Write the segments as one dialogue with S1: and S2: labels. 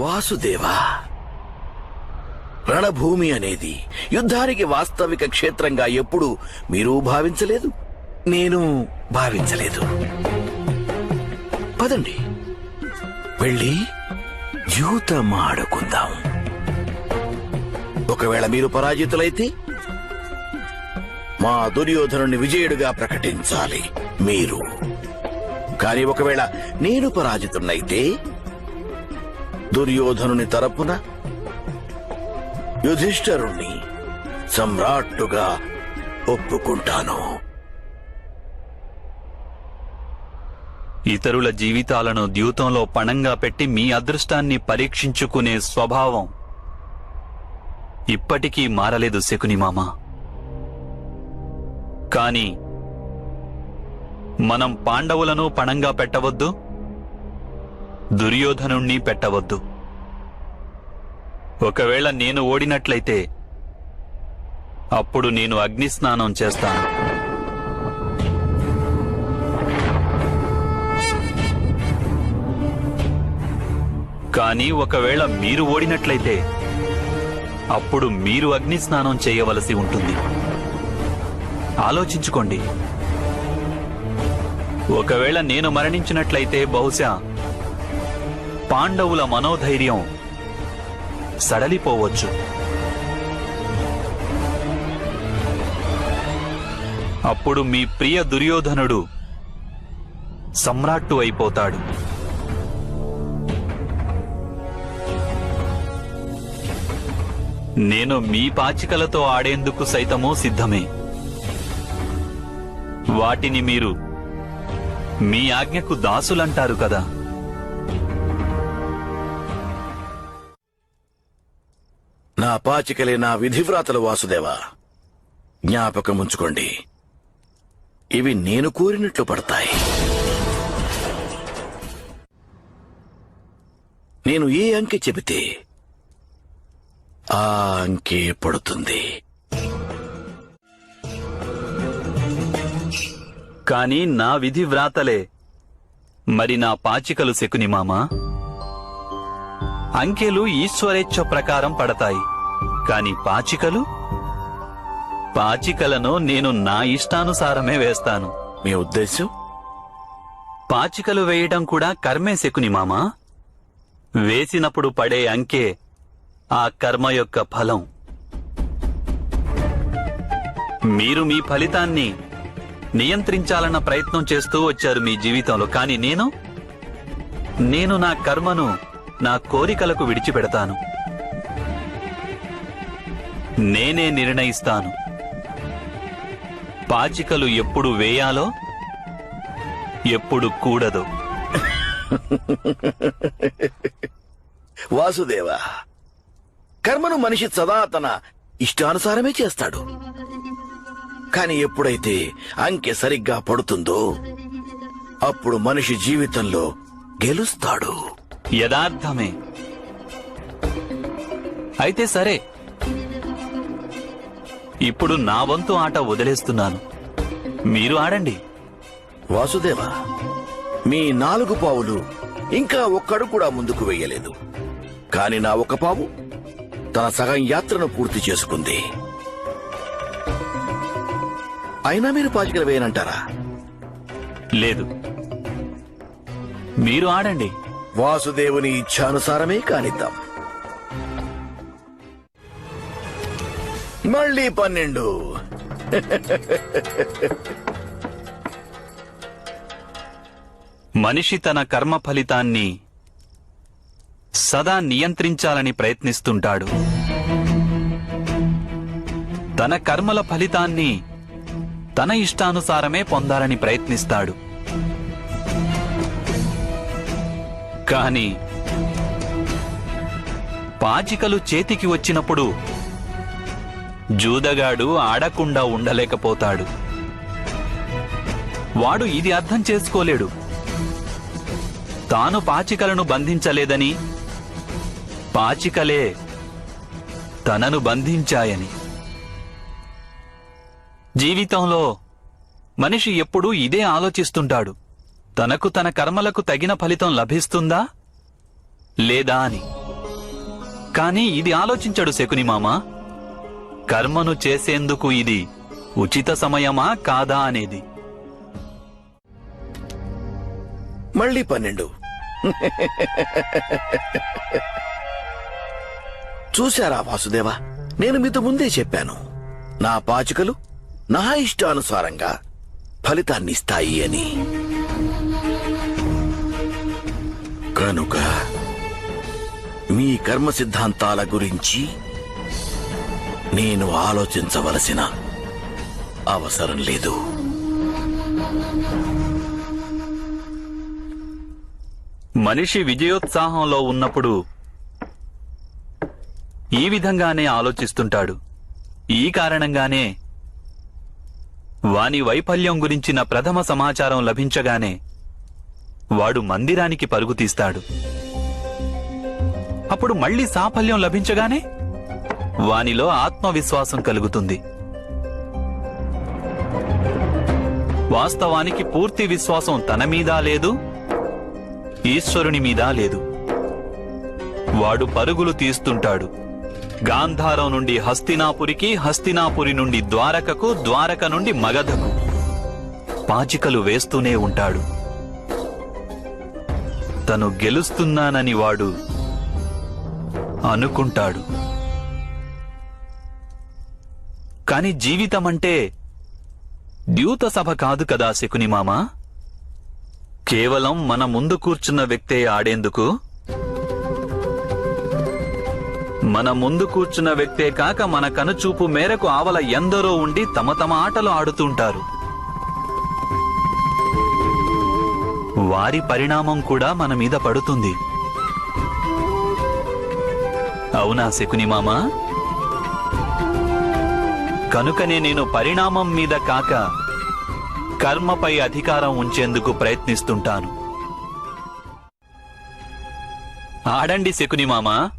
S1: వాసుదేవా రణభూమి అనేది యుద్ధానికి వాస్తవిక క్షేత్రంగా ఎప్పుడు మీరు భావించలేదు నేను భావించలేదు. పదండి వెళ్ళి యూతమాడుకుందాం ఒకవేళ మీరు పరాజితులైతే మా దుర్యోధనుని విజయుడుగా ప్రకటించాలి మీరు. కాని ఒకవేళ నేను పరాజితున్నైతే దుర్యోధనుని తరపున యుధిష్ఠరుణ్ణి సమ్రాట్టుగా ఒప్పుకుంటాను.
S2: ఇతరుల జీవితాలను ద్యూతంలో పణంగా పెట్టి మీ అదృష్టాన్ని పరీక్షించుకునే స్వభావం ఇప్పటికీ మారలేదు శకుని మామ. కాని మనం పాండవులను పణంగా పెట్టవద్దు. దుర్యోధనుణ్ణి పెట్టవద్దు. ఒకవేళ నేను ఓడినట్లయితే అప్పుడు నేను అగ్నిస్నానం చేస్తాను. కానీ ఒకవేళ మీరు ఓడినట్లయితే అప్పుడు మీరు అగ్ని స్నానం చేయవలసి ఉంటుంది. ఆలోచించుకోండి. ఒకవేళ నేను మరణించినట్లయితే బహుశా పాండవుల మనోధైర్యం సడలిపోవచ్చు. అప్పుడు మీ ప్రియ దుర్యోధనుడు సమ్రాట్టు అయిపోతాడు. నేను మీ పాచికలతో ఆడేందుకు సైతము సిద్ధమే. వాటిని మీరు మీ ఆజ్ఞకు దాసులంటారు కదా.
S1: నా పాచికలే నా విధివ్రాతలు వాసుదేవా. జ్ఞాపకముంచుకోండి ఇవి నేను కోరినట్లు పడతాయి. నేను ఏ అంకె చెబితే ఆ అంకె పడుతుంది.
S2: కాని నా విధి వ్రాతలే మరి నా పాచికలు శకుని మామా? అంకెలు ఈశ్వరేచ్ఛ ప్రకారం పడతాయి. కాని పాచికలు? పాచికలను నేను నా ఇష్టానుసారమే వేస్తాను.
S1: మీ ఉద్దేశం
S2: పాచికలు వేయటం కూడా కర్మే శకుని మామా. వేసినప్పుడు పడే అంకే ఆ కర్మ యొక్క ఫలం. మీరు మీ ఫలితాన్ని నియంత్రించాలన్న ప్రయత్నం చేస్తూ వచ్చారు మీ జీవితంలో కానీ నేను? నేను నా కర్మను నా కోరికలకు విడిచిపెడతాను. నేనే నిర్ణయిస్తాను. పాచికలు ఎప్పుడు వేయాలో ఎప్పుడు కూడదో.
S1: వాసుదేవా కర్మను మనిషి సదా తన ఇష్టానుసారమే చేస్తాడు. కాని ఎప్పుడైతే అంకె సరిగ్గా పడుతుందో అప్పుడు మనిషి జీవితంలో గెలుస్తాడు.
S2: యథార్థమే. అయితే సరే ఇప్పుడు నా వంతు ఆట వదిలేస్తున్నాను. మీరు ఆడండి.
S1: వాసుదేవా మీ నాలుగు పావులు ఇంకా ఒక్కడు కూడా ముందుకు వెయ్యలేదు కాని నా ఒక పావు తన సగం యాత్రను పూర్తి చేసుకుంది. అయినా మీరు పాచికలు వేయనంటారా?
S2: లేదు. మీరు ఆడండి.
S1: వాసుదేవుని ఇచ్ఛానుసారమే కానిద్దాం. మళ్ళీ పన్నెండు.
S2: మనిషి తన కర్మ ఫలితాన్ని సదా నియంత్రించాలని ప్రయత్నిస్తుంటాడు. తన కర్మల ఫలితాన్ని తన ఇష్టానుసారమే పొందాలని ప్రయత్నిస్తాడు. కాని పాచికలు చేతికి వచ్చినప్పుడు జూదగాడు ఆడకుండా ఉండలేకపోతాడు. వాడు ఇది అర్థం చేసుకోలేడు. తాను పాచికలను బంధించలేదని పాచికలే తనను బంధించాయని. జీవితంలో మనిషి ఎప్పుడూ ఇదే ఆలోచిస్తుంటాడు. తనకు తన కర్మలకు తగిన ఫలితం లభిస్తుందా? లేదా అని. కానీ ఇది ఆలోచించడు శకుని మామా. కర్మను చేసేందుకు ఇది ఉచిత సమయమా కాదా అనేది.
S1: మళ్ళీ పన్నెండు. చూశారా వాసుదేవా? నేను మీతో ముందే చెప్పాను. నా పాచికలు నా ఇష్టానుసారంగా ఫలితాన్ని ఇస్తాయి అని. కనుక మీ కర్మ సిద్ధాంతాల గురించి నేను ఆలోచించవలసిన అవసరం లేదు.
S2: మనిషి విజయోత్సాహంలో ఉన్నప్పుడు ఈ విధంగానే ఆలోచిస్తుంటాడు. ఈ కారణంగానే వాని వైఫల్యం గురించిన ప్రథమ సమాచారం లభించగానే వాడు మందిరానికి పరుగు తీస్తాడు. అప్పుడు మళ్ళీ సాఫల్యం లభించగానే వానిలో ఆత్మవిశ్వాసం కలుగుతుంది. వాస్తవానికి పూర్తి విశ్వాసం తన మీద లేదు ఈశ్వరుని మీద లేదు. వాడు పరుగులు తీస్తుంటాడు. గాంధారం నుండి హస్తినాపురికి హస్తినాపురి నుండి ద్వారకకు ద్వారక నుండి మగధకు. పాచికలు వేస్తూనే ఉంటాడు. తను గెలుస్తున్నానని వాడు అనుకుంటాడు. కాని జీవితమంటే ద్యూత సభ కాదు కదా శకుని మామా? కేవలం మన ముందు కూర్చున్న వ్యక్తే ఆడేందుకు? మన ముందు కూర్చున్న వ్యక్తే కాక మన కనుచూపు మేరకు ఆవల ఎందరో ఉండి తమ తమ ఆటలు ఆడుతుంటారు. వారి పరిణామం కూడా మన మీద పడుతుంది. అవునా శకుని మామా? కనుకనే నేను పరిణామం మీద కాక కర్మపై అధికారం ఉంచేందుకు ప్రయత్నిస్తుంటాను. ఆడండి శకుని మామా.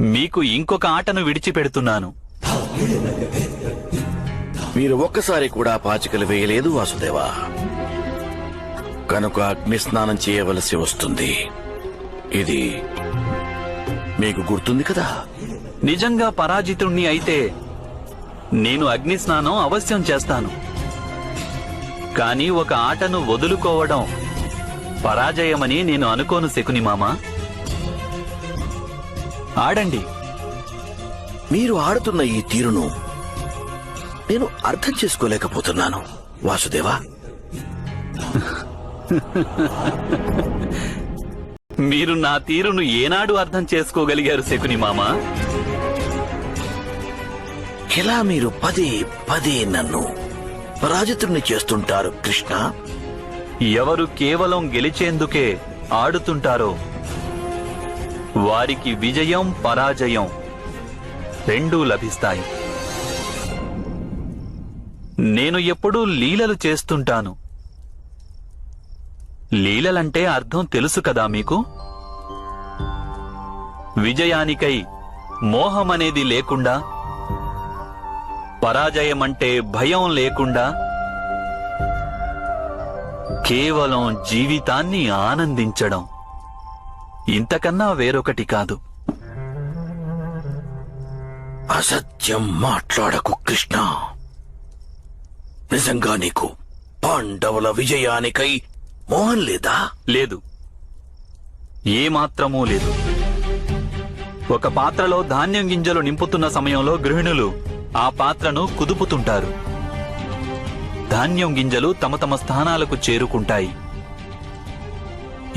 S2: మీకు ఇంకొక ఆటను విడిచిపెడుతున్నాను.
S1: మీరు ఒక్కసారి కూడా పాచికలు వేయలేదు వాసుదేవా. కనుక అగ్ని స్నానం చేయవలసి వస్తుంది. ఇది మీకు గుర్తుంది కదా?
S2: నిజంగా పరాజితుణ్ణి అయితే నేను అగ్ని స్నానం అవశ్యం చేస్తాను. కానీ ఒక ఆటను వదులుకోవడం పరాజయమని నేను అనుకోను శకుని మామా. ఆడండి.
S1: మీరు ఆడుతున్న ఈ తీరును నేను అర్థం చేసుకోలేకపోతున్నాను వాసుదేవా.
S2: మీరు నా తీరును ఏనాడు అర్థం చేసుకోగలిగారు శకుని మామా?
S1: ఇలా మీరు పదే పదే నన్ను పరాజితుడిని చేస్తుంటారు కృష్ణ?
S2: ఎవరు కేవలం గెలిచేందుకే ఆడుతుంటారో వారికి విజయం పరాజయం రెండూ లభిస్తాయి. నేను ఎప్పుడూ లీలలు చేస్తుంటాను. లీలలంటే అర్థం తెలుసు కదా మీకు? విజయానికై మోహమనేది లేకుండా పరాజయమంటే భయం లేకుండా కేవలం జీవితాన్ని ఆనందించడం ఇంతకన్నా వేరొకటి కాదు.
S1: అసత్యం మాట్లాడకు కృష్ణ. నిజంగా నీకు పాండవుల విజయానికై మోహన్ లేదా?
S2: లేదు. ఏమాత్రమూ లేదు. ఒక పాత్రలో ధాన్యం గింజలు నింపుతున్న సమయంలో గృహిణులు ఆ పాత్రను కుదుపుతుంటారు. ధాన్యం గింజలు తమ తమ స్థానాలకు చేరుకుంటాయి.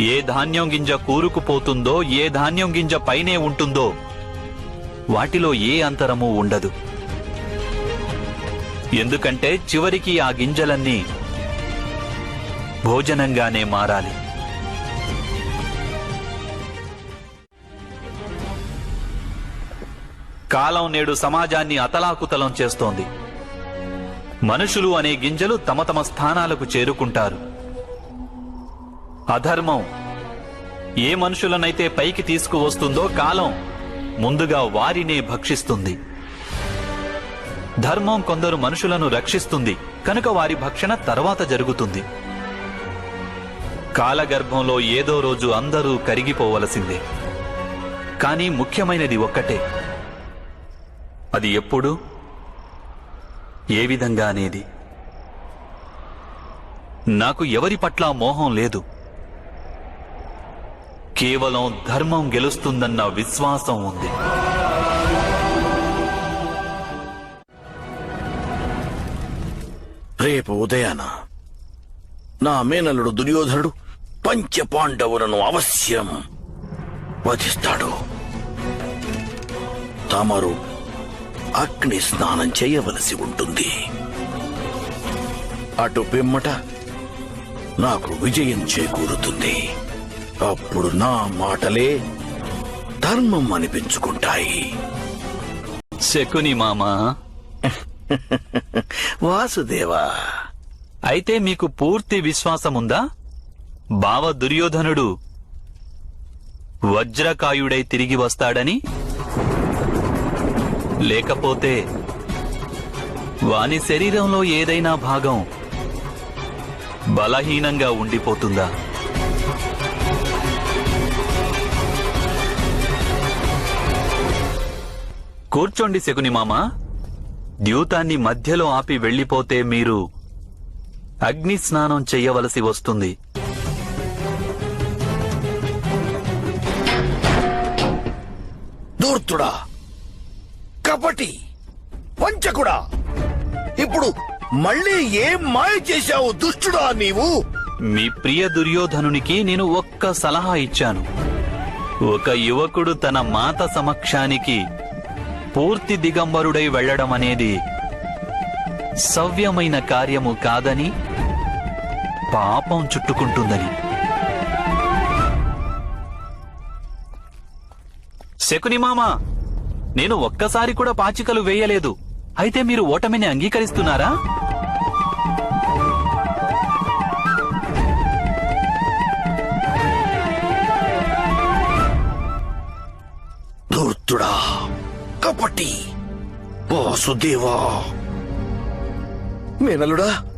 S2: ఏ ధాన్యం గింజ కూరుకుపోతుందో ఏ ధాన్యం గింజ పైనే ఉంటుందో వాటిలో ఏ అంతరము ఉండదు. ఎందుకంటే చివరికి ఆ గింజలన్నీ భోజనంగానే మారాలి. కాలం నేడు సమాజాన్ని అతలాకుతలం చేస్తోంది. మనుషులు అనే గింజలు తమ తమ స్థానాలకు చేరుకుంటారు. అధర్మం ఏ మనుషులనైతే పైకి తీసుకువస్తుందో కాలం ముందుగా వారినే భక్షిస్తుంది. ధర్మం కొందరు మనుషులను రక్షిస్తుంది కనుక వారి భక్షణ తర్వాత జరుగుతుంది. కాలగర్భంలో ఏదో రోజు అందరూ కరిగిపోవలసిందే. కానీ ముఖ్యమైనది ఒక్కటే. అది ఎప్పుడు? ఏ విధంగా అనేది? నాకు ఎవరి పట్ల మోహం లేదు. కేవలం ధర్మం గెలుస్తుందన్న విశ్వాసం ఉంది.
S1: రేపు ఉదయాన నా మేనల్లుడు దుర్యోధనుడు పంచ పాండవులను అవశ్యం వధిస్తాడు. తమరు అగ్ని స్నానం చేయవలసి ఉంటుంది. అటు పిమ్మట నాకు విజయం చేకూరుతుంది. అప్పుడు నా మాటలే ధర్మం అనిపించుకుంటాయి.
S2: శకుని మామా.
S1: వాసుదేవా.
S2: అయితే మీకు పూర్తి విశ్వాసముందా? బావ దుర్యోధనుడు వజ్రకాయుడై తిరిగి వస్తాడని లేకపోతే వాని శరీరంలో ఏదైనా భాగం బలహీనంగా ఉండిపోతుందా? కూర్చోండి శకుని మామ. ద్యూతాన్ని మధ్యలో ఆపి వెళ్ళిపోతే మీరు అగ్ని స్నానం చెయ్యవలసి వస్తుంది.
S1: దూర్తుడా కపటి పంచకుడా ఇప్పుడు మళ్ళీ ఏం మాయ చేశావు దుష్టుడా నీవు?
S2: మీ ప్రియ దుర్యోధనునికి నేను ఒక్క సలహా ఇచ్చాను. ఒక యువకుడు తన మాత సమక్షానికి పూర్తి దిగంబరుడై వెళ్ళడం అనేది సవ్యమైన కార్యము కాదని పాపం చుట్టుకుంటుందని. శకుని మామ! నేను ఒక్కసారి కూడా పాచికలు వేయలేదు. అయితే మీరు ఓటమిని అంగీకరిస్తున్నారా?
S1: దూర్తుడా కపటి వాసుదేవా. మేనలుడా